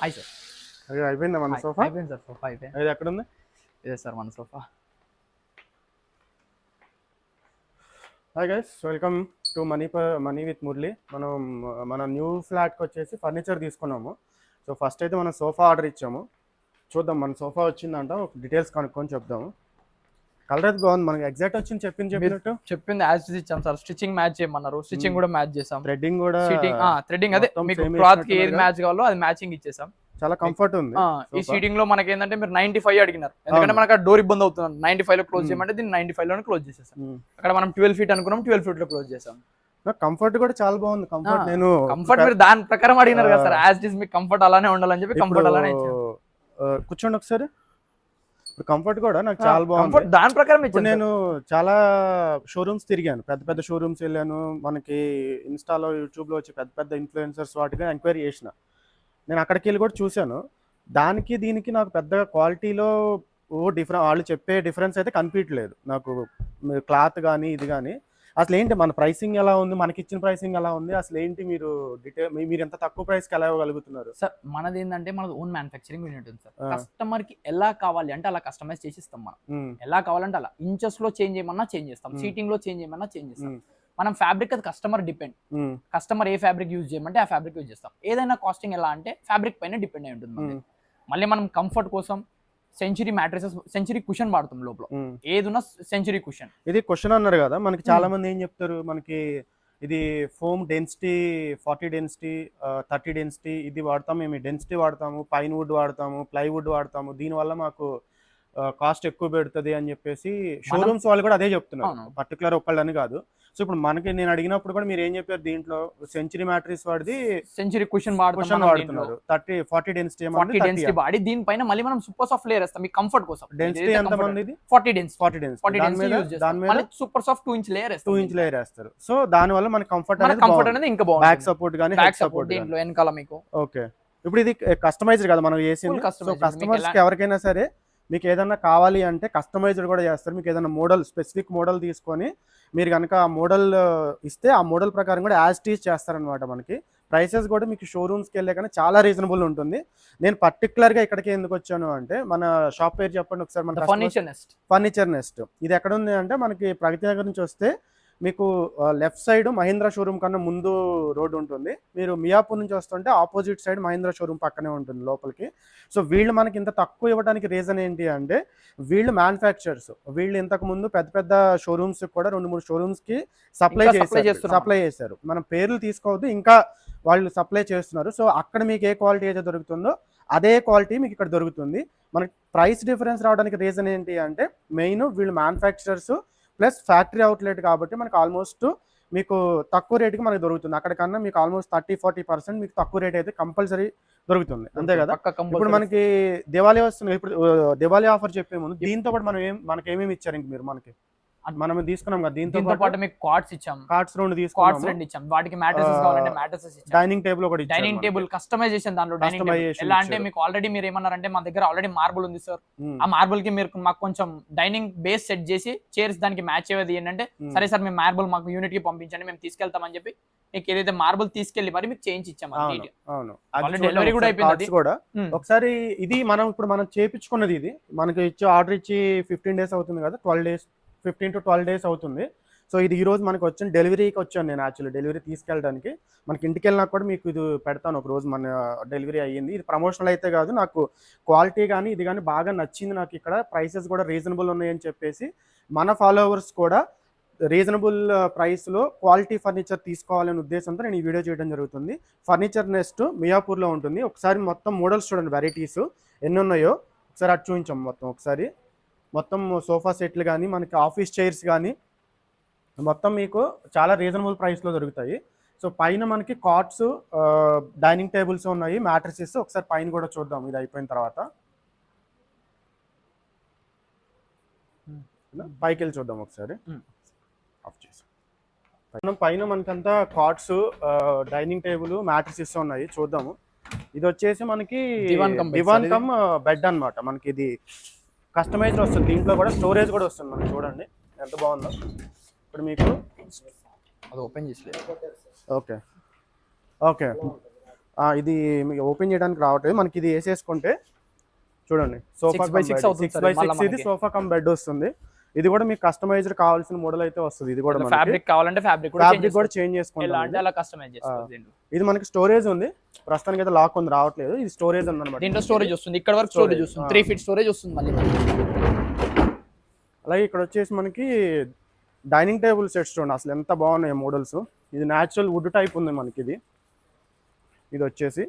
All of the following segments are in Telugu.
హాయ్ సార్ అయిపోయిందా మన సోఫా? అయిపోయింది సార్ సోఫా అయిపోయింది. ఇది ఎక్కడ ఉంది ఇదే సార్ మన sofa. Hi guys welcome to Money Money with Murali మనం మన న్యూ ఫ్లాట్కి వచ్చేసి ఫర్నిచర్ తీసుకున్నాము. సో ఫస్ట్ అయితే మనం సోఫా ఆర్డర్ ఇచ్చాము. చూద్దాం మన సోఫా వచ్చిందంట. ఒక డీటెయిల్స్ కనుక్కొని చెప్దాము. కలర్ అయితే బాగుంది. మనకి ఎగ్జాక్ట్ వచ్చింది చెప్పింది చెప్పినట్టు. చెప్పింది యాజ్ ఇచ్చాం సార్. స్టిచ్చింగ్ మ్యాచ్ చేయమన్నారు. స్టిచ్చింగ్ కూడా మ్యాచ్ చేసాం థ్రెడ్డింగ్ కూడా సీటింగ్ థ్రెడ్డింగ్ అదే. మీకు క్లాత్కి ఏది మ్యాచ్ కావాలో అది మ్యాచింగ్ ఇచ్చేసాం చాలా కంఫర్ట్ ఉంది. ఈ. సీటింగ్లో మనకి ఏంటంటే మీరు నైన్టీ ఫైవ్ అడిగినారు. ఎందుకంటే. మనకు డోర్ ఇబ్బంది అవుతుంది. నైన్టీ ఫైవ్లో క్లోజ్ Hmm. చేయమంటే దీన్ని నైన్టీ ఫైవ్లోనే క్లోజ్ చేసేసాం. మ్మ్. అక్కడ మనం ట్వెల్వ్ ఫీట్ అనుకున్నాం ట్వెల్వ్ ఫీట్లో క్లోజ్ చేసాం కంఫర్ట్ కూడా చాలా బాగుంది. కంఫర్ట్ నేను కంఫర్ట్ మీరు దాని ప్రకారం అడిగినారు కదా సార్. యాజ్ ఇస్ మీకు కంఫర్ట్ అలానే ఉండాలని చెప్పి కంఫర్ట్ అలానే కూర్చోండి ఒకసారి. ఇప్పుడు కంఫర్ట్ కూడా నాకు చాలా బాగుంది. దాని ప్రకారం ఇప్పుడు నేను చాలా షోరూమ్స్ తిరిగాను. పెద్ద పెద్ద షోరూమ్స్ వెళ్ళాను. మనకి ఇన్స్టాలో యూట్యూబ్లో వచ్చి పెద్ద పెద్ద ఇన్ఫ్లుయెన్సర్స్ వాటికి ఎంక్వైరీ చేసిన. నేను అక్కడికి వెళ్ళి కూడా చూశాను. దానికి దీనికి నాకు పెద్ద క్వాలిటీలో ఓ డిఫరెంట్ వాళ్ళు చెప్పే డిఫరెన్స్ అయితే కనిపించలేదు నాకు క్లాత్ కానీ ఇది కానీ అసలు ఏంటి మన ప్రైసింగ్ ఎలా ఉంది? మనకి ఇచ్చిన ప్రైసింగ్ ఎలా ఉంది? అసలు ఏంటి మీరు డీటెయిల్ మీరు ఎంత తక్కువ ప్రైస్కి ఎలా ఇవ్వగలుగుతున్నారు? సార్ మనది ఏంటంటే మనది ఓన్ మ్యానుఫ్యాక్చరింగ్ యూనిట్ ఉంది సార్. కస్టమర్కి ఎలా కావాలి అంటే అలా కస్టమైజ్ చేసి ఇస్తాం మనం ఎలా కావాలంటే అలా. ఇంచెస్లో చేంజ్ చేయమన్నా చేంజ్ చేస్తాం. సీటింగ్లో చేంజ్ చేయమన్నా చేంజ్ చేస్తాం. మనం ఫ్యాబ్రిక్ అది కస్టమర్ డిపెండ్ కస్టమర్ ఏ ఫ్యాబ్రిక్ యూజ్ చేయమంటే ఆ ఫ్యాబ్రిక్ యూజ్ చేస్తాం. ఏదైనా కాస్టింగ్ ఎలా అంటే ఫ్యాబ్రిక్ పైన డిపెండ్ అయి ఉంటుంది మళ్ళీ మనం కంఫర్ట్ కోసం సెంచరీ మ్యాట్రసెస్ సెంచరీ కుషన్ వాడుతాం లోపల. ఏదున్నా సెంచరీ కుషన్ ఇది క్వశ్చన్ అన్నారు కదా మనకి చాలా మంది ఏం చెప్తారు మనకి ఇది foam density forty density thirty density ఇది వాడతాము మేము డెన్సిటీ వాడతాము పైన్ వుడ్ వాడతాము ప్లైవుడ్ వాడతాము దీనివల్ల మాకు కాస్ట్ ఎక్కువ పెడుతుంది అని చెప్పేసి షోరూమ్స్ వాళ్ళు కూడా అదే చెప్తున్నారు. పర్టికులర్ ఒక్కళ్ళని కాదు. సో ఇప్పుడు మనకి నేను అడిగినప్పుడు కూడా మీరు ఏం చెప్పారు? దీంట్లో సెంచరీ మ్యాట్రిక్స్ వాడిది సెంచరీ క్వశ్చన్ వాడుతున్నారు. Thirty forty density forty density వాడి దీనిపైన మళ్ళీ మనం సూపర్ సాఫ్ట్ లేయర్ వేస్తాం మీ కంఫర్ట్ కోసం. డెన్సిటీ ఎంత మంది ఇది? Forty density forty density forty దాని మీద డెన్సిటీ దాని మీద super soft two inch layer two inch layer వేస్తారు. సో దాని వల్ల మనకి కంఫర్ట్ మన అనేది కంఫర్ట్ అనేది ఇంకా బ్యాక్ బాగుంటుంది సపోర్ట్ కానీ బ్యాక్ సపోర్ట్ దీంట్లో వెనకాల మీకు. ఓకే ఇప్పుడు ఇది కస్టమైజ్డ్ కదా మనం. మీకు కస్టమర్స్ ఎవరికైనా సరే మీకు ఏదైనా కావాలి అంటే కస్టమైజ్డ్ కూడా చేస్తారు. మీకు ఏదైనా మోడల్ స్పెసిఫిక్ మోడల్ తీసుకొని మీరు కనుక ఆ మోడల్ ఇస్తే ఆ మోడల్ ప్రకారం కూడా యాజ్ టీజ్ చేస్తారనమాట మనకి. ప్రైసెస్ కూడా మీకు షోరూమ్స్కి వెళ్ళే కానీ చాలా రీజనబుల్ ఉంటుంది. నేను పర్టికులర్గా ఇక్కడికి ఎందుకు వచ్చాను అంటే మన షాప్ పేరు చెప్పండి ఒకసారి మన ఫర్నిచర్ నెస్ట్ ఫర్నిచర్ నెస్ట్ ఇది ఎక్కడ ఉంది అంటే మనకి ప్రగతి నగర్ నుంచి వస్తే మీకు లెఫ్ట్ సైడ్ మహీంద్రా షోరూమ్ కన్నా ముందు రోడ్ ఉంటుంది. మీరు మియాపూర్ నుంచి వస్తుంటే ఆపోజిట్ సైడ్ మహీంద్రా షోరూమ్ పక్కనే ఉంటుంది లోపలికి. సో వీళ్ళు మనకి ఇంత తక్కువ ఇవ్వడానికి రీజన్ ఏంటి అంటే వీళ్ళు మ్యానుఫ్యాక్చర్స్ వీళ్ళు ఇంతకు ముందు పెద్ద పెద్ద షోరూమ్స్ కూడా రెండు మూడు షోరూమ్స్కి సప్లై చేశారు. చేస్తున్నారు. సప్లై చేశారు. మనం పేర్లు తీసుకోవద్దు ఇంకా వాళ్ళు సప్లై చేస్తున్నారు. సో అక్కడ మీకు ఏ క్వాలిటీ అయితే దొరుకుతుందో అదే క్వాలిటీ మీకు ఇక్కడ దొరుకుతుంది. మనకి ప్రైస్ డిఫరెన్స్ రావడానికి రీజన్ ఏంటి అంటే మెయిన్ వీళ్ళు మ్యానుఫ్యాక్చరర్స్ ప్లస్ ఫ్యాక్టరీ అవుట్లెట్ కాబట్టి మనకు ఆల్మోస్ట్ మీకు తక్కువ రేటుకి మనకు దొరుకుతుంది. అక్కడికన్నా మీకు ఆల్మోస్ట్ థర్టీ ఫార్టీ పర్సెంట్ మీకు తక్కువ రేట్ అయితే కంపల్సరీ దొరుకుతుంది. అంతే కదా? ఇప్పుడు మనకి దివాళీ వస్తుంది. ఇప్పుడు దివాళీ ఆఫర్ చెప్పే ముందు దీంతో పాటు మనం ఏం మనకి ఏమేమి ఇచ్చారు ఇంక మీరు మనకి? మనం తీసుకున్నాం కదా దీంతో పాటు మీకు కార్డ్స్ ఇచ్చాం. కార్డ్స్ రెండు కార్డ్స్ తీసుకున్నాము. రెండు ఇచ్చాం. వాటికి మ్యాట్రసెస్ కావాలంటే మ్యాట్రసెస్ ఇచ్చాం. డైనింగ్ టేబుల్ ఇచ్చారు డైనింగ్. టేబుల్ కస్టమైజేషన్ దాంట్లో డైనింగ్ టేబుల్ ఎలా అంటే. మీకు ఆల్రెడీ మీరు ఏమన్నారంటే మా దగ్గర ఆల్రెడీ మార్బుల్ ఉంది సార్ ఆ మార్బుల్కి మీరు మాకు కొంచెం డైనింగ్ బేస్ సెట్ చేసి చైర్స్ దానికి మ్యాచ్ అయ్యేది ఏంటంటే. సరే సార్ మేము మార్బుల్ మాకు యూనిట్కి పంపించండి మేము తీసుకెళ్తామని చెప్పి మీకు ఏదైతే మార్బుల్ తీసుకెళ్ళి మరి మీకు చేయించి ఇచ్చాం అది అవును neat. అవును. Already చూడండి delivery కూడా ఒకసారి అయిపోయింది కూడా. ఒకసారి ఇది మనం ఇప్పుడు మనం చేపించుకున్నది ఇది. మనకి ఇచ్చి ఆర్డర్ ఇచ్చి ఫిఫ్టీన్ డేస్ అవుతుంది కదా twelve days fifteen to twelve days అవుతుంది. సో ఇది ఈరోజు మనకు వచ్చిన డెలివరీకి వచ్చాను నేను యాక్చువల్లీ. డెలివరీ తీసుకెళ్ళడానికి. మనకి ఇంటికి వెళ్ళినా కూడా మీకు ఇది పెడతాను ఒక రోజు మన డెలివరీ అయ్యింది. ఇది ప్రమోషనల్ అయితే కాదు నాకు క్వాలిటీ కానీ ఇది కానీ బాగా నచ్చింది నాకు ఇక్కడ. ప్రైసెస్ కూడా రీజనబుల్ ఉన్నాయని చెప్పేసి మన ఫాలోవర్స్ కూడా రీజనబుల్ ప్రైస్లో క్వాలిటీ ఫర్నిచర్ తీసుకోవాలనే ఉద్దేశంతో నేను ఈ వీడియో చేయడం జరుగుతుంది. ఫర్నిచర్ నెస్ట్ మియాపూర్లో ఉంటుంది. ఒకసారి మొత్తం మోడల్స్ చూడండి వెరైటీస్ ఎన్ని ఉన్నాయో. ఒకసారి అటు చూపించాం మొత్తం ఒకసారి. మొత్తం సోఫా సెట్లు కానీ మనకి ఆఫీస్ చైర్స్ కానీ మొత్తం మీకు చాలా రీజనబుల్ ప్రైస్లో దొరుకుతాయి. సో పైన మనకి కాట్స్ డైనింగ్ టేబుల్స్ ఉన్నాయి మ్యాట్రసెస్ ఒకసారి పైన కూడా చూద్దాం ఇది అయిపోయిన తర్వాత. పైకి వెళ్ళి చూద్దాం ఒకసారి. ఆఫ్ చేసి. పైన పైన మనకంతా కాట్స్ డైనింగ్ టేబుల్ మ్యాట్రసెస్ ఉన్నాయి చూద్దాము. ఇది వచ్చేసి మనకి దివాన్. కమ్ బెడ్ అన్నమాట. మనకి ఇది కస్టమైజ్డ్ వస్తుంది. దీంట్లో కూడా స్టోరేజ్ కూడా వస్తుంది మనకి చూడండి. ఎంత బాగుందో. ఇప్పుడు మీకు అది ఓపెన్ చేసలేదు ఓకే. ఓకే. ఇది మీకు ఓపెన్ చేయడానికి రావట్లేదు. మనకి ఇది వేసేసుకుంటే చూడండి. సోఫా అవుతుంది సిక్స్ sir, బై సిక్స్ ఇది. సోఫా కమ్ బెడ్ వస్తుంది. ఇది కూడా మీకు కస్టమైజ్డ్ కావాల్సిన మోడల్ అయితే వస్తుంది. ఇది కూడా ఫ్యాబ్రిక్ కావాలంటే ఫ్యాబ్రిక్ కూడా ఫ్యాబ్రిక్ కూడా చేంజ్ అంటే అలా కస్టమైజ్. ఇది మనకి స్టోరేజ్ ఉంది. ప్రస్తుతానికి అయితే లాక్ ఉంది రావట్లేదు. ఇది స్టోరేజ్ ఉంది అనమాట దీంట్లో స్టోరేజ్ వస్తుంది. ఇక్కడ వరకు స్టోరేజ్ వస్తుంది. త్రీ ఫీట్ స్టోరేజ్ వస్తుంది మళ్ళీ. అలాగే ఇక్కడ వచ్చేసి మనకి డైనింగ్ టేబుల్ సెట్స్ చూడండి. అసలు ఎంత బాగున్నాయి మోడల్స్ ఇది న్యాచురల్ వుడ్ టైప్ ఉంది మనకి ఇది. ఇది వచ్చేసి.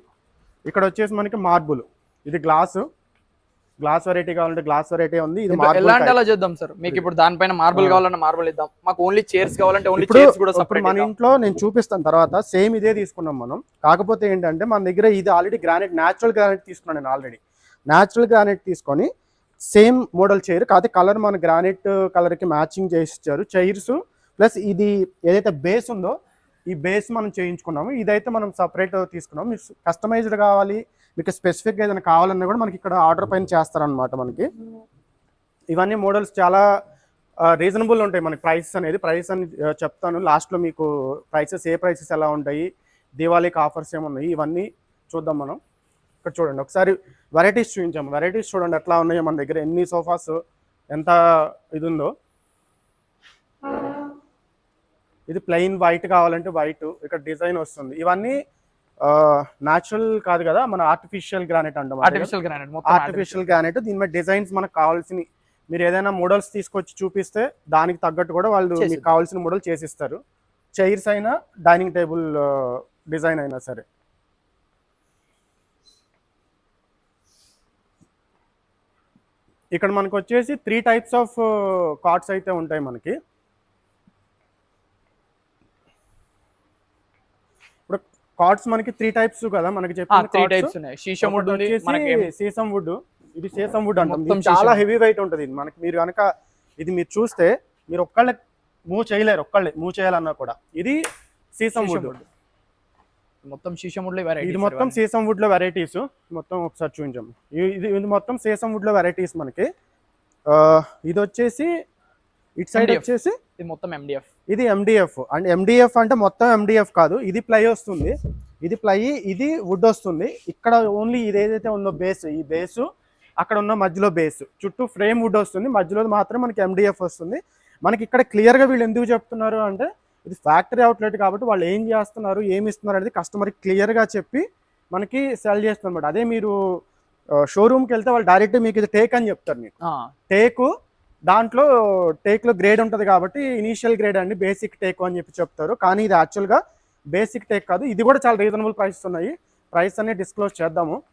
ఇక్కడ వచ్చేసి మనకి మార్బుల్ ఇది గ్లాస్ గ్లాస్ వెరైటీ కావాలంటే గ్లాస్ వెరైటీ ఉంది. ఇది దీంట్లో ఎలా అంటే మార్బుల్ అలా చేద్దాం సార్? మీకు ఇప్పుడు దానిపైన మార్బుల్ ఆ. కావాలన్నా మార్బుల్ ఇద్దాం. మాకు ఓన్లీ చైర్స్ కావాలంటే ఓన్లీ చైర్స్ కూడా సపరేట్ మన ఇంట్లో నేను చూపిస్తాను తర్వాత. సేమ్ ఇదే తీసుకున్నాం మనం. కాకపోతే ఏంటంటే మన దగ్గర ఇది ఆల్రెడీ గ్రానైట్ న్యాచురల్ గ్రానైట్ తీసుకున్నాను నేను ఆల్రెడీ న్యాచురల్ గ్రానైట్ తీసుకొని సేమ్ మోడల్ చైర్ కాకపోతే కలర్ మన గ్రానైట్ కలర్కి మ్యాచింగ్ చేసి ఇచ్చారు చైర్స్ ప్లస్ ఇది ఏదైతే బేస్ ఉందో ఈ బేస్ మనం చేయించుకున్నాము. ఇదైతే మనం సపరేట్ తీసుకున్నాం మీకు కస్టమైజ్డ్ కావాలి మీకు స్పెసిఫిక్గా ఏదైనా కావాలన్నా కూడా మనకి ఇక్కడ ఆర్డర్ పైన చేస్తారనమాట మనకి. ఇవన్నీ మోడల్స్ చాలా రీజనబుల్ ఉంటాయి మనకి ప్రైసెస్ అనేది. ప్రైస్ అని చెప్తాను. లాస్ట్లో మీకు ప్రైసెస్ ఏ ప్రైసెస్ ఎలా ఉంటాయి దీవాళీకి ఆఫర్స్ ఏమున్నాయి ఇవన్నీ చూద్దాం మనం. ఇక్కడ చూడండి ఒకసారి వెరైటీస్ చూపించాము. వెరైటీస్ చూడండి ఎట్లా ఉన్నాయో మన దగ్గర. ఎన్ని సోఫాస్ ఎంత ఇది ఉందో. ఇది ప్లెయిన్ వైట్ కావాలంటే వైట్ ఇక్కడ డిజైన్ వస్తుంది. ఇవన్నీ న్యాచురల్ కాదు కదా మన ఆర్టిఫిషియల్ గ్రానైట్ అంటాం ఆర్టిఫిషియల్ గ్రానైట్ ఆర్టిఫిషియల్ గ్రానైట్ దీని మీద డిజైన్స్ మనకు కావాల్సిన మీరు ఏదైనా మోడల్స్ తీసుకొచ్చి చూపిస్తే దానికి తగ్గట్టు కూడా వాళ్ళు. మీకు కావాల్సిన మోడల్ చేసిస్తారు. చైర్స్ అయినా డైనింగ్ టేబుల్ డిజైన్ అయినా సరే. ఇక్కడ మనకు వచ్చేసి త్రీ టైప్స్ ఆఫ్ కార్డ్స్ అయితే ఉంటాయి మనకి ఇప్పుడు కార్డ్స్ మనకి త్రీ టైప్స్ కదా మనకి త్రీ టైప్స్ ఉన్నాయి. శీషం వుడ్ సీసం వుడ్ ఇది సీసం వుడ్ అంటాం. చాలా సీసం. హెవీ వెయిట్ ఉంటుంది ఇది. మనకి మీరు కనుక ఇది మీరు చూస్తే మీరు ఒక్కళ్ళే మూవ్ చేయలేరు ఒక్కళ్ళే మూవ్ చేయాలన్నా కూడా. ఇది సీసం వుడ్. మొత్తం శీషం వుడ్లో వెరైటీ ఇది మొత్తం సీసం వుడ్లో వెరైటీస్ మొత్తం ఒకసారి చూపించాము ఇది ఇది మొత్తం సీసం వుడ్లో వెరైటీస్ మనకి ఇది వచ్చేసి ఇటు సైడ్. వచ్చేసి ఇది మొత్తం ఎండిఎఫ్ ఇది ఎండిఎఫ్ అండ్ ఎండిఎఫ్ అంటే మొత్తం ఎండిఎఫ్ కాదు. ఇది ప్లై వస్తుంది. ఇది ప్లై ఇది వుడ్ వస్తుంది. ఇక్కడ ఓన్లీ ఇది ఏదైతే ఉందో బేస్ ఈ బేసు అక్కడ ఉన్న మధ్యలో బేస్ చుట్టూ ఫ్రేమ్ వుడ్ వస్తుంది. మధ్యలో మాత్రం మనకి ఎండిఎఫ్ వస్తుంది. మనకి ఇక్కడ క్లియర్గా వీళ్ళు ఎందుకు చెప్తున్నారు అంటే ఇది ఫ్యాక్టరీ అవుట్లెట్ కాబట్టి వాళ్ళు ఏం చేస్తున్నారు ఏమి ఇస్తున్నారు అనేది కస్టమర్కి క్లియర్గా చెప్పి మనకి సెల్ చేస్తున్నారు అదే మీరు షోరూమ్కి వెళ్తే వాళ్ళు డైరెక్ట్ మీకు ఇది టేక్ అని చెప్తారు మీకు. టేకు దాంట్లో టేక్లో గ్రేడ్ ఉంటుంది కాబట్టి ఇనీషియల్ గ్రేడ్ అండి బేసిక్ టేక్ అని చెప్పి చెప్తారు. కానీ ఇది యాక్చువల్గా బేసిక్ టేక్ కాదు. ఇది కూడా చాలా రీజనబుల్ ప్రైస్ ఉన్నాయి. ప్రైస్ అన్ని డిస్క్లోజ్ చేద్దాము.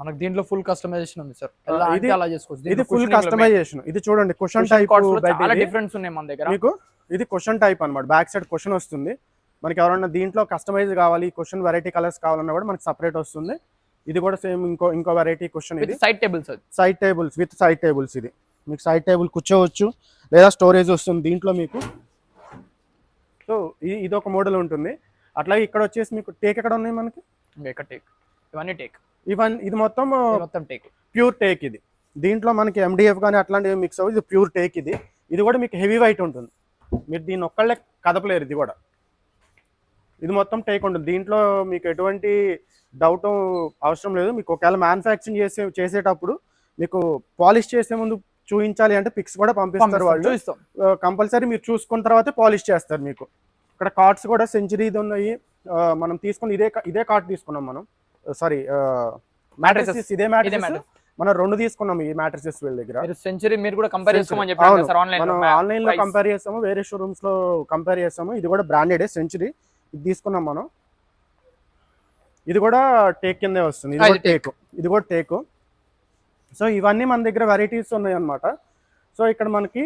మనకి దీంట్లో ఫుల్ కస్టమైజేషన్ ఉంది సార్. ఇది- అలా చేసుకోవచ్చు. ఇది ఫుల్ కస్టమైజేషన్ ఇది చూడండి క్వశ్చన్ టైప్ చాలా డిఫరెన్స్ ఉన్నాయి మన దగ్గర. మీకు ఇది క్వశ్చన్ టైప్ అన్నమాట. బ్యాక్ సైడ్ క్వశ్చన్ వస్తుంది. మనకి ఎవరైనా దీంట్లో కస్టమైజ్ కావాలి క్వశ్చన్ వెరైటీ కలర్స్ కావాలన్నా కూడా మనకి సపరేట్ వస్తుంది. ఇది కూడా సేమ్ ఇంకో ఇంకో వెరైటీ క్వశ్చన్ ఇది. With side tables side tables with side tables ఇది. మీకు సైడ్ టేబుల్ కూర్చోవచ్చు లేదా స్టోరేజ్ వస్తుంది దీంట్లో మీకు. సో ఇది ఇది ఒక మోడల్ ఉంటుంది. అట్లాగే ఇక్కడ వచ్చేసి మీకు టేక్ ఎక్కడ ఉన్నాయి మనకి? ఇక్కడ టేక్ ఇవన్నీ టేక్ ఇవన్ ఇది మొత్తం మొత్తం టేక్ ప్యూర్ టేక్ ఇది. దీంట్లో మనకి ఎండిఎఫ్ కానీ అట్లాంటివి మిక్స్ అవ్వదు ఇది ప్యూర్ టేక్ ఇది. ఇది కూడా మీకు హెవీ వైట్ ఉంటుంది. మీరు దీన్ని ఒక్కళ్ళే కదపలేరు ఇది కూడా. ఇది మొత్తం టేక్ ఉంటుంది. దీంట్లో మీకు ఎటువంటి డౌట్ అవసరం లేదు. మీకు ఒకవేళ మ్యానుఫ్యాక్చరింగ్ చేసే చేసేటప్పుడు మీకు పాలిష్ చేసే ముందు చూపించాలి అంటే పిక్స్ కూడా పంపిస్తారు వాళ్ళు. కంపల్సరీ మీరు చూసుకున్న తర్వాతే పాలిష్ చేస్తారు మీకు. ఇక్కడ కార్డ్స్ కూడా సెంచరీది ఉన్నాయి. మనం తీసుకున్న ఇదే ఇదే కార్డ్ తీసుకున్నాం మనం. సారీ మ్యాట్రసెస్ ఇదే ఇదే మ్యాట్రస్ mattress. మనం రెండు తీసుకున్నాం ఈ మ్యాట్రసెస్ వీళ్ళ దగ్గర. సెంచరీ మీరు కూడా కంపేర్. చేసుకోమని చెప్పారు ఆన్లైన్లో కంపేర్ చేస్తాము వేరే షోరూమ్స్లో కంపేర్ చేస్తాము. ఇది కూడా బ్రాండెడ్ సెంచరీ ఇది తీసుకున్నాం మనం. ఇది కూడా టేక్ కిందే వస్తుంది. ఇది కూడా టేక్. ఇది కూడా టేక్. సో ఇవన్నీ మన దగ్గర వెరైటీస్ ఉన్నాయి అన్నమాట సో ఇక్కడ మనకి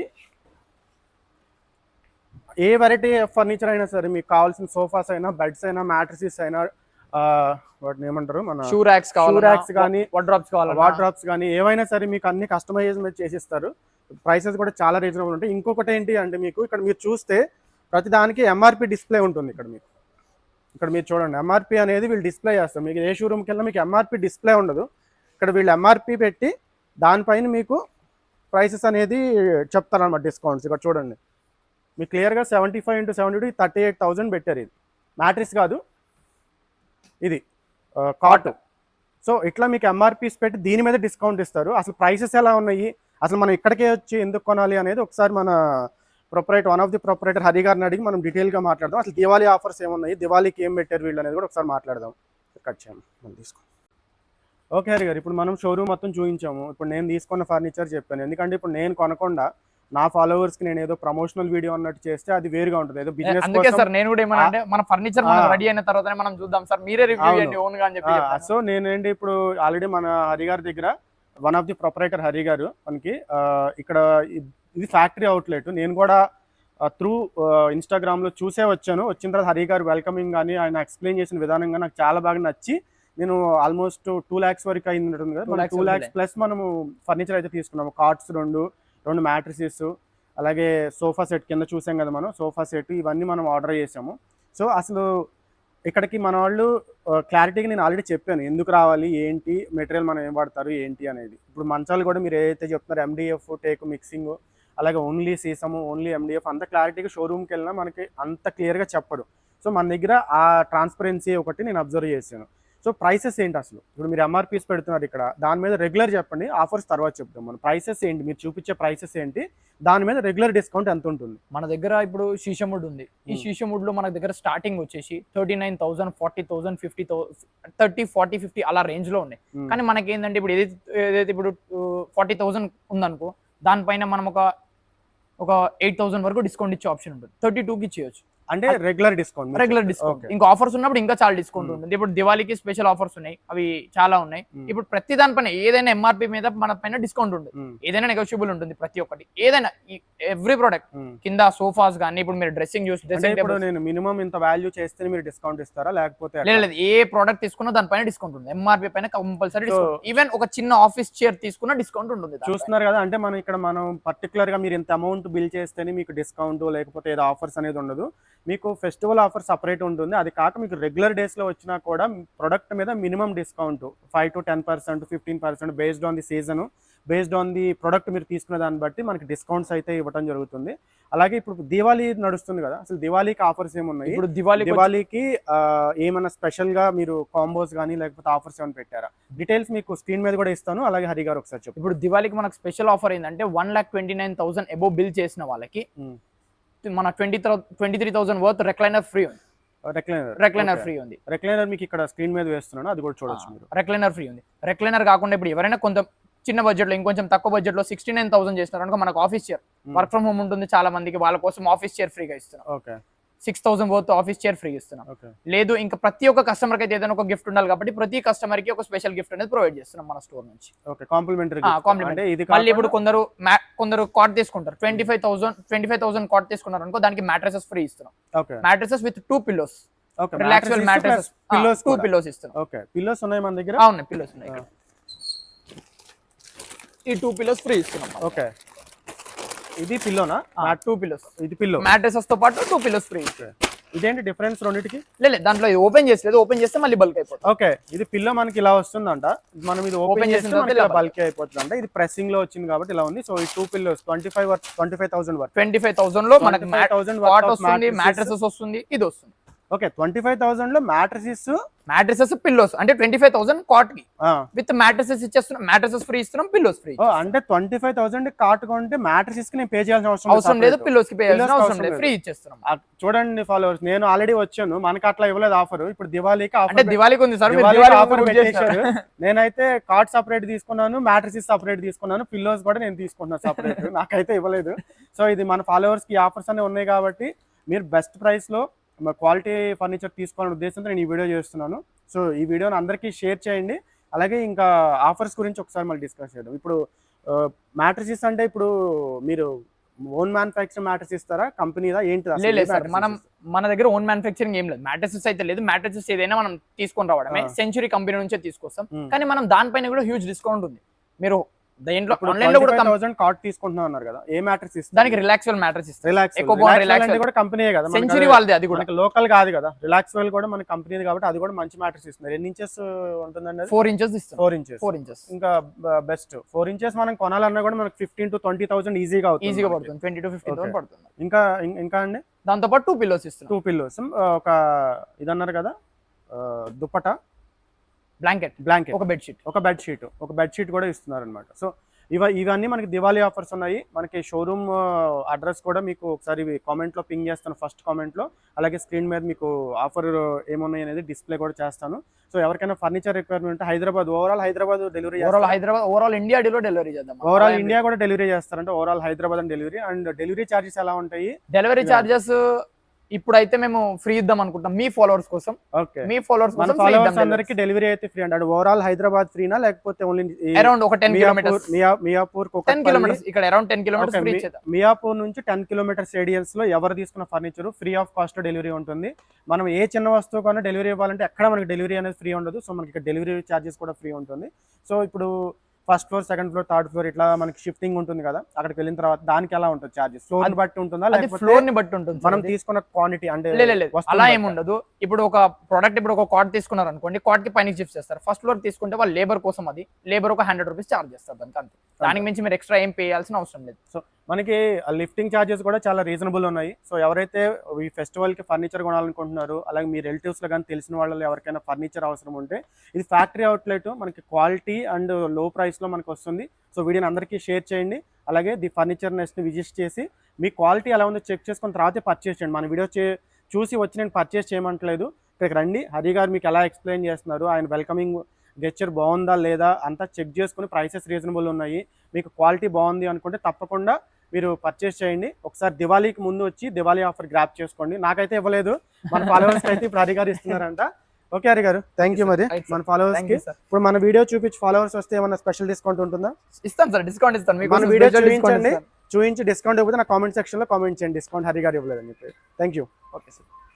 ఏ వెరైటీ ఫర్నిచర్ అయినా సరే మీకు కావాల్సిన సోఫాస్ అయినా బెడ్స్ అయినా మ్యాట్రసెస్ అయినా వాటిని ఏమంటారు? మన షూ ర్యాక్స్ కావాలి racks గానీ, డ్రాప్స్ కావాలి వార్డ్రాప్స్ కానీ ఏవైనా సరే మీకు అన్ని కస్టమైజ్ చేసిస్తారు. ప్రైసెస్ కూడా చాలా రీజనబుల్ ఉంటాయి. ఇంకొకటి ఏంటి అంటే మీకు ఇక్కడ మీరు చూస్తే ప్రతి దానికి ఎంఆర్పి డిస్ప్లే ఉంటుంది ఇక్కడ మీకు. ఇక్కడ మీరు చూడండి ఎంఆర్పి అనేది వీళ్ళు డిస్ప్లే చేస్తారు. మీకు ఏ షోరూమ్కి వెళ్ళినా మీకు ఎంఆర్పి డిస్ప్లే ఉండదు. ఇక్కడ వీళ్ళు ఎంఆర్పి పెట్టి దానిపైన మీకు ప్రైసెస్ అనేది చెప్తారన్నమాట డిస్కౌంట్స్ ఇక్కడ చూడండి. మీకు క్లియర్గా seventy five into seventy two thirty eight thousand పెట్టారు ఇది. మ్యాట్రిక్స్ కాదు ఇది కాటు సో ఇట్లా మీకు ఎంఆర్పీస్ పెట్టి దీని మీద డిస్కౌంట్ ఇస్తారు. అసలు ప్రైసెస్ ఎలా ఉన్నాయి? అసలు మనం ఇక్కడికే వచ్చి ఎందుకు కొనాలి అనేది ఒకసారి మన proprietor one of the proprietor Hari గారిని అడిగి మనం డీటెయిల్గా మాట్లాడదాం. అసలు దివాళీ ఆఫర్స్ ఏమున్నాయి? దివాళీకి ఏం పెట్టారు వీళ్ళు అనేది కూడా ఒకసారి మాట్లాడదాం. కట్ చేయండి. మనం తీసుకో. ఓకే హరి గారు ఇప్పుడు మనం షోరూమ్ మొత్తం చూపించాము ఇప్పుడు నేను తీసుకున్న ఫర్నిచర్ చెప్పాను. ఎందుకంటే ఇప్పుడు నేను కొనకుండా నా followers కి నేను ఏదో ప్రమోషనల్ వీడియో అన్నట్టు చేస్తే అది వేరుగా ఉంటుంది. ఏదో బిజినెస్ అందుకే సార్ నేను కూడా ఏమన్నా అంటే మన ఫర్నిచర్ మనం. రెడీ అయిన తర్వాతనే మనం చూద్దాం. సార్ మీరే రివ్యూ. చేయండి ఓన్గా అని చెప్పి. సో నేనేంటి ఇప్పుడు ఆల్రెడీ మన హరి గారి దగ్గర one of the proprietor Hari గారు మనకి ఇక్కడ ఇది ఫ్యాక్టరీ అవుట్లెట్. నేను కూడా త్రూ ఇన్స్టాగ్రామ్లో చూసే వచ్చాను. వచ్చిన తర్వాత హరి గారు వెల్కమింగ్ కానీ ఆయన ఎక్స్ప్లెయిన్ చేసిన విధానంగా నాకు చాలా బాగా నచ్చి నేను ఆల్మోస్ట్ టూ ల్యాక్స్ వరకు అయింది ఉంటుంది కదా 2 lakhs టూ ల్యాక్స్ ప్లస్ మనము ఫర్నిచర్ అయితే తీసుకున్నాము కార్డ్స్ రెండు రెండు మ్యాట్రిసెస్ అలాగే సోఫా సెట్ కింద చూసాం కదా మనం. సోఫా సెట్ ఇవన్నీ మనం ఆర్డర్ చేసాము. సో అసలు ఇక్కడికి మన వాళ్ళు క్లారిటీగా నేను ఆల్రెడీ చెప్పాను. ఎందుకు రావాలి? ఏంటి? మెటీరియల్ మనం ఏం వాడతారు? ఏంటి అనేది. ఇప్పుడు మంచాలు కూడా మీరు ఏదైతే చెప్తున్నారో ఎండిఎఫ్ టేక్ మిక్సింగ్ అలాగే ఓన్లీ సీసము ఓన్లీ ఎండిఎఫ్ అంత క్లారిటీగా షోరూమ్కి వెళ్ళినా మనకి అంత క్లియర్గా చెప్పరు. సో మన దగ్గర ఆ ట్రాన్స్పరెన్సీ ఒకటి నేను అబ్జర్వ్ చేశాను. సో ప్రైసెస్ ఏంటి అసలు? ఇప్పుడు మీరు ఎంఆర్పీస్ పెడుతున్నారు ఇక్కడ దాని మీద రెగ్యులర్ చెప్పండి ఆఫర్స్ తర్వాత చెప్తాం మనం. ప్రైసెస్ ఏంటి? మీరు చూపించే ప్రైసెస్ ఏంటి? దాని మీద రెగ్యులర్ డిస్కౌంట్ ఎంత ఉంటుంది? మన దగ్గర ఇప్పుడు షీషముడ్ ఉంది. ఈ. షీషముడ్లో మన దగ్గర స్టార్టింగ్ వచ్చేసి thirty nine thousand forty thousand fifty thirty forty fifty అలా రేంజ్లో ఉన్నాయి. కానీ మనకి ఏంటంటే ఇప్పుడు ఏదైతే ఏదైతే ఇప్పుడు ఫార్టీ థౌసండ్ ఉందనుకో దానిపైన మనం ఒక ఒక ఎయిట్ థౌసండ్ వరకు డిస్కౌంట్ ఇచ్చే ఆప్షన్ ఉంటుంది. థర్టీ టూకి ఇచ్చేయచ్చు. అంటే రెగ్యులర్ డిస్కౌంట్ రెగ్యులర్ డిస్కౌంట్. ఇంకా ఆఫర్స్ ఉన్నప్పుడు ఇంకా చాలా డిస్కౌంట్ Hmm. ఉంటుంది. ఇప్పుడు దివాళీకి స్పెషల్ ఆఫర్స్ ఉన్నాయి. అవి చాలా ఉన్నాయి. Hmm. ఇప్పుడు ప్రతి దానిపైన ఏదైనా ఎంఆర్పి మీద మన పైన డిస్కౌంట్ ఉంటుంది. ఏదైనా నెగోషియబుల్ ఉంటుంది ప్రతి ఒక్కటి. ఏదైనా ఎవ్రీ ప్రోడక్ట్ కింద సోఫాస్ కానీ ఇప్పుడు మీరు డ్రెస్సింగ్ చూసి అంటే డ్రెస్సింగ్ ఇప్పుడు నేను మినిమం ఇంత వాల్యూ చేస్తే మీరు డిస్కౌంట్ ఇస్తారా? లేకపోతే? లేదు లేదు. ఏ ప్రోడక్ట్ తీసుకున్నా దానిపైన డిస్కౌంట్ ఉంది ఎంఆర్పి పైన కంపల్సరీ డిస్కౌంట్ ఈవెన్ ఒక చిన్న ఆఫీస్ చైర్ తీసుకున్న డిస్కౌంట్ ఉంటుంది. చూస్తున్నారు కదా అంటే మనం ఇక్కడ మనం పర్టికులర్గా మీరు ఇంత అమౌంట్ బిల్ చేస్తేనే మీకు డిస్కౌంట్ లేకపోతే ఏదో ఆఫర్స్ అనేది ఉండదు. మీకు ఫెస్టివల్ ఆఫర్ సపరేట్ ఉంటుంది. అది కాక మీకు రెగ్యులర్ డేస్లో వచ్చినా కూడా ప్రొడక్ట్ మీద minimum discount five to ten percent fifteen percent based on the season based on the product మీరు తీసుకునే దాన్ని బట్టి మనకి డిస్కౌంట్స్ అయితే ఇవ్వడం జరుగుతుంది. అలాగే ఇప్పుడు దివాళీ నడుస్తుంది కదా అసలు దివాళీకి ఆఫర్స్ ఏమున్నాయి? ఇప్పుడు దివాళీ దివాళీకి ఏమైనా స్పెషల్గా మీరు కాంబోస్ కానీ లేకపోతే ఆఫర్స్ ఏమైనా పెట్టారా? డీటెయిల్స్ మీకు స్క్రీన్ మీద కూడా ఇస్తాను. అలాగే హరి గారు ఒకసారి చెప్పు. ఇప్పుడు దివాళీకి మనకు స్పెషల్ ఆఫర్ ఏంటంటే one lakh twenty nine thousand above bill చేసిన వాళ్ళకి. మన twenty twenty three thousand worth recliner free ఉంది. రెక్లైనర్ రెక్లైనర్ ఫ్రీ ఉంది. రెక్లైనర్ మీకు ఇక్కడ స్క్రీన్ మీద వేస్తున్నాను అది కూడా చూడొచ్చు మీరు. రెక్లైనర్ ఫ్రీ ఉంది. రెక్లైనర్ కాకుండా ఇప్పుడు ఎవరైనా కొంత చిన్న బడ్జెట్లో ఇంకొంచెం తక్కువ బడ్జెట్లో సిక్స్టీ నైన్ థౌసండ్ చేస్తున్నారు అనుకో మనకు office chair. Work from home ఉంటుంది చాలా మందికి వాళ్ళ కోసం ఆఫీస్ చైర్ ఫ్రీగా ఇస్తున్నాం okay six thousand worth office chair free ఇస్తున్నాం. లేదు ఇంకా ప్రతి ఒక్క కస్టమర్కి అయితే ఏదైనా ఒక గిఫ్ట్ ఉండాలి కాబట్టి ప్రతి కస్టమర్కి ఒక స్పెషల్ గిఫ్ట్ అనేది ప్రొవైడ్ చేస్తున్నాం మన స్టోర్ నుంచి. కాంప్లిమెంటరీ మళ్ళీ ఇప్పుడు కొందరు కొందరు కాట్ తీసుకుంటారు. Twenty five thousand twenty five thousand cot తీసుకున్నారు అనుకో దానికి మ్యాట్రసెస్ ఫ్రీ ఇస్తున్నాం. Mattresses with two pillows okay relaxable mattresses pillows two pillows ఇస్తున్నాం. ఓకే పిల్లోస్ ఉన్నాయి మన దగ్గర? అవును పిల్లోస్ ఉన్నాయి ఇక్కడ. ఈ టూ పిల్లోస్ ఫ్రీ ఇస్తున్నాం ఓకే ఇది పిల్లోనా టూ పిల్లోస్ ఇది పిల్లో మ్యాట్రసెస్తో పాటు టూ పిల్లోస్ ఫ్రీ ఇదేంటి డిఫరెన్స్ రెండింటికి? లేదు దాంట్లో ఇది ఓపెన్ చేసలేదు ఓపెన్ చేస్తే మళ్ళీ బల్క్ అయిపోతుంది. ఓకే ఇది పిల్లో మనకి ఇలా వస్తుందంట. మనం ఇది ఓపెన్ చేసిన చేస్తే బల్క్ అయిపోతుంది అంట ఇది ప్రెస్సింగ్లో వచ్చింది కాబట్టి ఇలా ఉంది. సో ఈ two pillows twenty five twenty five thousand twenty five థౌసండ్లో మనకి థౌసండ్ వస్తుంది మ్యాట్రసెస్ వస్తుంది ఇది వస్తుంది. ఓకే ట్వంటీ ఫైవ్ థౌసండ్లో మ్యాట్రసెస్ మ్యాట్రసెస్ పిల్లోస్ అంటే ట్వంటీ ఫైవ్ థౌసండ్ కాట్కి విత్ మ్యాట్రసెస్ ఇచ్చేస్తున్నాం. మ్యాట్రసెస్ ఫ్రీ ఇస్తున్నాం పిల్లోస్ ఫ్రీ అంటే ట్వంటీ ఫైవ్ థౌసండ్ కార్ట్ కొంటే మ్యాట్రసెస్కి నేను పే చేయాల్సిన అవసరం అవసరం లేదు. పిల్లోస్కి పే కి అవసరం లేదు. ఫ్రీ ఇచ్చేస్తున్నాం. చూడండి ఫాలోవర్స్ నేను ఆల్రెడీ వచ్చాను. మనకి అట్లా ఇవ్వలేదు ఆఫర్ ఇప్పుడు దివాళీకి అంటే ఆఫర్ దివాళీకి ఉంది సార్ ఆఫర్ పెట్టేశారు. నేనైతే కార్డ్ సపరేట్ తీసుకున్నాను మ్యాట్రసెస్ సపరేట్ తీసుకున్నాను పిల్లోస్ కూడా నేను తీసుకున్నాను సపరేట్ నాకైతే ఇవ్వలేదు. సో ఇది మన ఫాలోవర్స్కి ఆఫర్స్ అనే ఉన్నాయి కాబట్టి మీరు బెస్ట్ ప్రైస్లో క్వాలిటీ ఫర్నిచర్ తీసుకోవాలనే ఉద్దేశంతో నేను ఈ వీడియో చేస్తున్నాను. సో ఈ వీడియోని అందరికీ షేర్ చేయండి. అలాగే ఇంకా ఆఫర్స్ గురించి ఒకసారి మళ్ళీ డిస్కస్ చేద్దాం. ఇప్పుడు మ్యాట్రసెస్ అంటే ఇప్పుడు మీరు ఓన్ మ్యానుఫ్యాక్చర్ మ్యాట్రస్ ఇస్తారా? కంపెనీదా? ఏంటి? లేదు సార్. మనం? మన దగ్గర ఓన్ మ్యానుఫ్యాక్చరింగ్ ఏం లేదు. మ్యాట్రసెస్ అయితే లేదు. మ్యాట్రసెస్ ఏదైనా మనం తీసుకొని రావడమే. సెంచురీ కంపెనీ నుంచే తీసుకొస్తాం. కానీ మనం దానిపైన కూడా హ్యూజ్ డిస్కౌంట్ ఉంది. మీరు దేంట్లో ఇప్పుడు ఆన్లైన్లో కూడా కం- థౌసండ్ కార్డ్ తీసుకుంటున్నాం అన్నారు కదా. ఏ ఇస్తారు దానికి రిలాక్స్వెల్ రిలాక్స్ రిలాక్స్ కూడా కంపెనీయే కదా. సెంచురీ వాళ్ళది అది కూడా. లోకల్ కాదు కదా. కూడా మన కాబట్టి అది కూడా మంచి మ్యాట్రస్ ఇస్తున్నారు ఎన్ని ఇంచెస్ ఉంటుందండి four inches four inches four inches ఇంకా బెస్ట్ ఫోర్ ఇంచెస్ మనం కొనాలన్నా కూడా మనకి ఫిఫ్టీన్ టు ట్వంటీ థౌసండ్ ఈజీగా అవుతుంది ఈజీగా. పడుతుంది. Twenty to fifteen thousand Okay. పడుతుంది. ఇంకా ఇంకా అండి? దాంతో పాటు టూ పిల్లోస్ ఇస్తున్నాం టూ పిల్లోస్ ఒక ఇది అన్నారు కదా దుప్పట? బ్లాంకెట్ బ్లాంకెట్ ఒక బెడ్షీట్ ఒక బెడ్ షీట్ ఒక బెడ్ షీట్ కూడా ఇస్తున్నారు అనమాట సో ఇవ ఇవన్నీ మనకి దివాళీ ఆఫర్స్ ఉన్నాయి. మనకి షోరూమ్ అడ్రస్ కూడా మీకు ఒకసారి కామెంట్లో పింగ్ చేస్తాను. ఫస్ట్ కామెంట్లో అలాగే స్క్రీన్ మీద మీకు ఆఫర్ ఏమున్నాయి అనేది డిస్ప్లే కూడా చేస్తాను. సో ఎవరికైనా furniture requirement Hyderabad overall Hyderabad delivery overall Hyderabad overall India డీలో డెలివరీ చేద్దాం ఓవరాల్ ఇండియా కూడా డెలివరీ చేస్తారంటే ఓవరాల్ హైదరాబాద్ అని డెలివరీ అండ్ డెలివరీ చార్జెస్ ఎలా ఉంటాయి? డెలివరీ చార్జెస్ ఇప్పుడైతే మేము ఫ్రీ ఇద్దాం అనుకుంటాం మీ ఫాలోవర్స్ కోసం. ఓకే మీ ఫాలోవర్స్ మన ఫాలోవర్స్ అందరికి డెలివరీ అయితే ఫ్రీ అండి. ఓవరాల్ హైదరాబాద్ ఫ్రీనా లేకపోతే ఓన్లీ అరౌండ్ ఒక ten kilometres Miyapur ten kilometres ఇక్కడ around ten kilometres free Miyapur నుంచి టెన్ కిలోమీటర్స్ రేడియన్స్లో ఎవరు తీసుకున్న furniture free of cost delivery ఉంటుంది. మనం ఏ చిన్న వస్తువు కన్నా డెలివరీ ఇవ్వాలంటే ఎక్కడ మనకి డెలివరీ అనేది ఫ్రీ ఉండదు. సో మనకి ఇక్కడ డెలివరీ చార్జెస్ కూడా ఫ్రీ ఉంటుంది. సో ఇప్పుడు first floor second floor third floor ఇట్లా మనకి షిఫ్టింగ్ ఉంటుంది కదా. అక్కడికి వెళ్ళిన తర్వాత దానికి ఎలా ఉంటుంది చార్జెస్ ఫ్లోర్ బట్టి ఉంటుందా? లేకపోతే ఫ్లోర్ని బట్టి ఉంటుంది మనం. తీసుకున్న క్వాంటిటీ అంటే అలా? ఏమి ఉండదు. ఇప్పుడు ఒక ప్రోడక్ట్ ఇప్పుడు ఒక కార్డ్ తీసుకున్నారు అనుకోండి కార్డ్కి పైన షిఫ్ట్ చేస్తారు. ఫస్ట్ ఫ్లోర్ తీసుకుంటే వాళ్ళు లేబర్ కోసం అది. లేబర్ ఒక హండ్రెడ్ రూపీస్ చార్జ్ చేస్తారు దానికి అంతే. దానికి మించి మీరు ఎక్స్ట్రా ఏం పే చేయాల్సిన అవసరం లేదు. మనకి లిఫ్టింగ్ ఛార్జెస్ కూడా చాలా రీజనబుల్ ఉన్నాయి. సో ఎవరైతే ఈ ఫెస్టివల్కి ఫర్నిచర్ కొనాలనుకుంటున్నారో అలాగే మీ రిలేటివ్స్లో కానీ తెలిసిన వాళ్ళు ఎవరికైనా ఫర్నిచర్ అవసరం ఉంటే ఇది ఫ్యాక్టరీ అవుట్లెట్ మనకి క్వాలిటీ అండ్లో ప్రైస్లో మనకు మనకి వస్తుంది. సో వీడియోని అందరికీ షేర్ చేయండి. అలాగే ది ఫర్నిచర్ నెస్ట్ని విజిట్ చేసి మీ క్వాలిటీ ఎలా ఉందో చెక్ చేసుకున్న తర్వాతే పర్చేస్ చేయండి. మన వీడియో చే చూసి వచ్చి నేను పర్చేస్ చేయమంటలేదు. ఇక్కడికి రండి. హరి గారు మీకు ఎలా ఎక్స్ప్లెయిన్ చేస్తున్నారు? ఆయన వెల్కమింగ్ గెచ్చర్ బాగుందా లేదా? అంతా చెక్ చేసుకుని ప్రైసెస్ రీజనబుల్ ఉన్నాయి. మీకు క్వాలిటీ బాగుంది అనుకుంటే తప్పకుండా మీరు పర్చేస్ చేయండి. ఒకసారి దివాళీకి ముందు వచ్చి దివాళీ ఆఫర్ గ్రాప్ చేసుకోండి. నాకైతే ఇవ్వలేదు. మన ఫాలోవర్స్ అయితే ఇప్పుడు గారు ఇస్తున్నారంట. ఓకే హరి గారు. థ్యాంక్ యూ మరి. మన ఫాలోవర్స్కి. ఇప్పుడు మన వీడియో చూపించి ఫాలోవర్స్ వస్తే ఏమైనా స్పెషల్ డిస్కౌంట్ ఉంటుందా? ఇస్తాను సార్ డిస్కౌంట్ ఇస్తాను మీకు మన వీడియో చూపించండి. చూపించి డిస్కౌంట్ ఇవ్వకపోతే నా కామెంట్ సెక్షన్లో కామెంట్ చేయండి. డిస్కౌంట్ హరి గారు ఇవ్వలేదని చెప్పి. Thank you okay sir